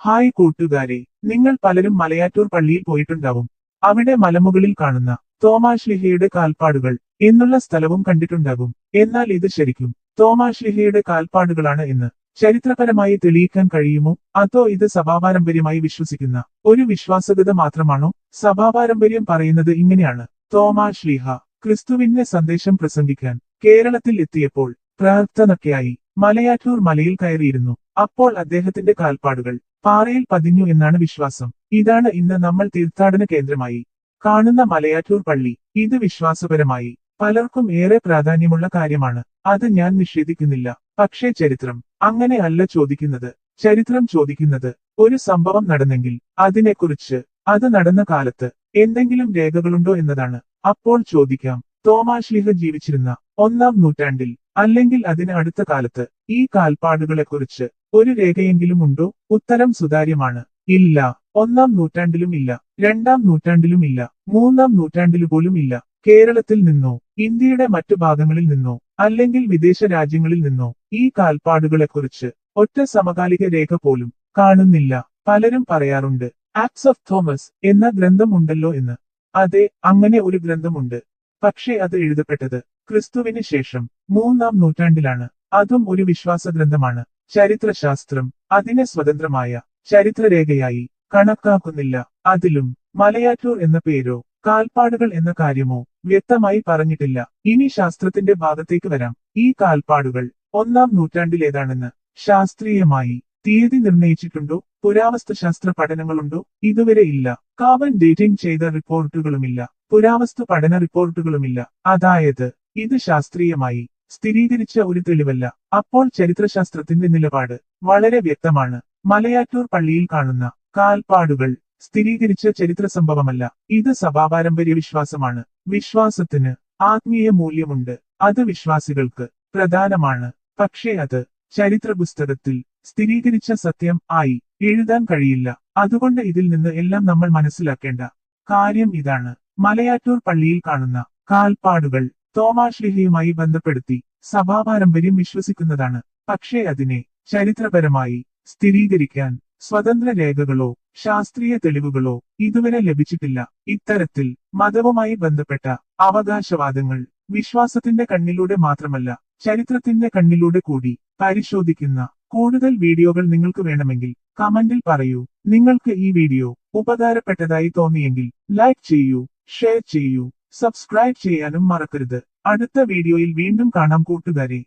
Hi കൂട്ടുകാരെ നിങ്ങൾ പലരും മലയാറ്റൂർ പള്ളിയിൽ പോയിട്ടുണ്ടാവും. അവിടെ മലമുകളിൽ കാണുന്ന തോമാശ്ലിഹയുടെ കാൽപ്പാടുകൾ എന്നുള്ള സ്ഥലവും കണ്ടിട്ടുണ്ടാകും. എന്നാൽ ഇത് ശരിക്കും തോമാശ്ലിഹയുടെ കാൽപ്പാടുകളാണ് എന്ന് ചരിത്രപരമായി തെളിയിക്കാൻ കഴിയുമോ? അതോ ഇത് സഭാപാരമ്പര്യമായി വിശ്വസിക്കുന്ന ഒരു വിശ്വാസകത മാത്രമാണോ? സഭാപാരമ്പര്യം പറയുന്നത് ഇങ്ങനെയാണ്. തോമാശ്ലിഹ ക്രിസ്തുവിന്റെ സന്ദേശം പ്രസംഗിക്കാൻ കേരളത്തിൽ എത്തിയപ്പോൾ പ്രാർത്ഥനയ്ക്കായി മലയാറ്റൂർ മലയിൽ കയറിയിരുന്നു. അപ്പോൾ അദ്ദേഹത്തിന്റെ കാൽപ്പാടുകൾ പാറയിൽ പതിഞ്ഞു എന്നാണ് വിശ്വാസം. ഇതാണ് ഇന്ന് നമ്മൾ തീർത്ഥാടന കേന്ദ്രമായി കാണുന്ന മലയാറ്റൂർ പള്ളി. ഇത് വിശ്വാസപരമായി പലർക്കും ഏറെ പ്രാധാന്യമുള്ള കാര്യമാണ്. അത് ഞാൻ നിഷേധിക്കുന്നില്ല. പക്ഷേ ചരിത്രം അങ്ങനെ അല്ല ചോദിക്കുന്നത്. ചരിത്രം ചോദിക്കുന്നത് ഒരു സംഭവം നടന്നെങ്കിൽ അതിനെക്കുറിച്ച് അത് നടന്ന കാലത്ത് എന്തെങ്കിലും രേഖകളുണ്ടോ എന്നതാണ്. അപ്പോൾ ചോദിക്കാം. തോമാശ്ലിഹ ജീവിച്ചിരുന്ന ഒന്നാം നൂറ്റാണ്ടിൽ അല്ലെങ്കിൽ അതിന് അടുത്ത കാലത്ത് ഈ കാൽപ്പാടുകളെക്കുറിച്ച് ഒരു രേഖയെങ്കിലും ഉണ്ടോ? ഉത്തരം സുതാര്യമാണ്. ഇല്ല. ഒന്നാം നൂറ്റാണ്ടിലും ഇല്ല. രണ്ടാം നൂറ്റാണ്ടിലും ഇല്ല. മൂന്നാം നൂറ്റാണ്ടിൽ പോലും ഇല്ല. കേരളത്തിൽ നിന്നോ ഇന്ത്യയുടെ മറ്റു ഭാഗങ്ങളിൽ നിന്നോ അല്ലെങ്കിൽ വിദേശ രാജ്യങ്ങളിൽ നിന്നോ ഈ കാൽപ്പാടുകളെക്കുറിച്ച് ഒറ്റ സമകാലിക രേഖ പോലും കാണുന്നില്ല. പലരും പറയാറുണ്ട് ആക്സ് ഓഫ് തോമസ് എന്ന ഗ്രന്ഥമുണ്ടല്ലോ എന്ന്. അതെ അങ്ങനെ ഒരു ഗ്രന്ഥമുണ്ട്. പക്ഷേ അത് എഴുതപ്പെട്ടത് ക്രിസ്തുവിന് ശേഷം മൂന്നാം നൂറ്റാണ്ടിലാണ്. അതും ഒരു വിശ്വാസ ഗ്രന്ഥമാണ് ചരിത്രശാസ്ത്രം അതിനെ സ്വതന്ത്രമായ ചരിത്രരേഖയായി കണക്കാക്കുന്നില്ല. അതിലും മലയാറ്റൂർ എന്ന പേരോ കാൽപ്പാടുകൾ എന്ന കാര്യമോ വ്യക്തമായി പറഞ്ഞിട്ടില്ല. ഇനി ശാസ്ത്രത്തിന്റെ ഭാഗത്തേക്ക് വരാം. ഈ കാൽപ്പാടുകൾ ഒന്നാം നൂറ്റാണ്ടിലേതാണെന്ന് ശാസ്ത്രീയമായി തീയതി നിർണയിച്ചിട്ടുണ്ടോ? പുരാവസ്തുശാസ്ത്ര പഠനങ്ങളുണ്ടോ? ഇതുവരെ ഇല്ല. കാർബൺ ഡേറ്റിംഗ് ചെയ്ത റിപ്പോർട്ടുകളുമില്ല. പുരാവസ്തു പഠന റിപ്പോർട്ടുകളുമില്ല. അതായത് ഇത് ശാസ്ത്രീയമായി സ്ഥിരീകരിച്ച ഒരു തെളിവല്ല. അപ്പോൾ ചരിത്രശാസ്ത്രത്തിന്റെ നിലപാട് വളരെ വ്യക്തമാണ്. മലയാറ്റൂർ പള്ളിയിൽ കാണുന്ന കാൽപ്പാടുകൾ സ്ഥിരീകരിച്ച ചരിത്ര സംഭവമല്ല. ഇത് സഭാപാരമ്പര്യ വിശ്വാസമാണ്. വിശ്വാസത്തിന് ആത്മീയ മൂല്യമുണ്ട്. അത് വിശ്വാസികൾക്ക് പ്രധാനമാണ്. പക്ഷേ അത് ചരിത്ര പുസ്തകത്തിൽ സ്ഥിരീകരിച്ച സത്യം ആയി എഴുതാൻ കഴിയില്ല. അതുകൊണ്ട് ഇതിൽ നിന്ന് എല്ലാം നമ്മൾ മനസ്സിലാക്കേണ്ട കാര്യം ഇതാണ്. മലയാറ്റൂർ പള്ളിയിൽ കാണുന്ന കാൽപ്പാടുകൾ തോമാശ്ലിഹയുമായി ബന്ധപ്പെടുത്തി സഭാപാരമ്പര്യം വിശ്വസിക്കുന്നതാണ്. പക്ഷേ അതിനെ ചരിത്രപരമായി സ്ഥിരീകരിക്കാൻ സ്വതന്ത്ര രേഖകളോ ശാസ്ത്രീയ തെളിവുകളോ ഇതുവരെ ലഭിച്ചിട്ടില്ല. ഇത്തരത്തിൽ മതവുമായി ബന്ധപ്പെട്ട അവകാശവാദങ്ങൾ വിശ്വാസത്തിന്റെ കണ്ണിലൂടെ മാത്രമല്ല ചരിത്രത്തിന്റെ കണ്ണിലൂടെ കൂടി പരിശോധിക്കുന്ന കൂടുതൽ വീഡിയോകൾ നിങ്ങൾക്ക് വേണമെങ്കിൽ കമന്റിൽ പറയൂ. നിങ്ങൾക്ക് ഈ വീഡിയോ ഉപകാരപ്പെട്ടതായി തോന്നിയെങ്കിൽ ലൈക്ക് ചെയ്യൂ ഷെയർ ചെയ്യൂ സബ്സ്ക്രൈബ് ചെയ്യാനും മറക്കരുത്. അടുത്ത വീഡിയോയിൽ വീണ്ടും കാണാം കൂട്ടുകാരെ.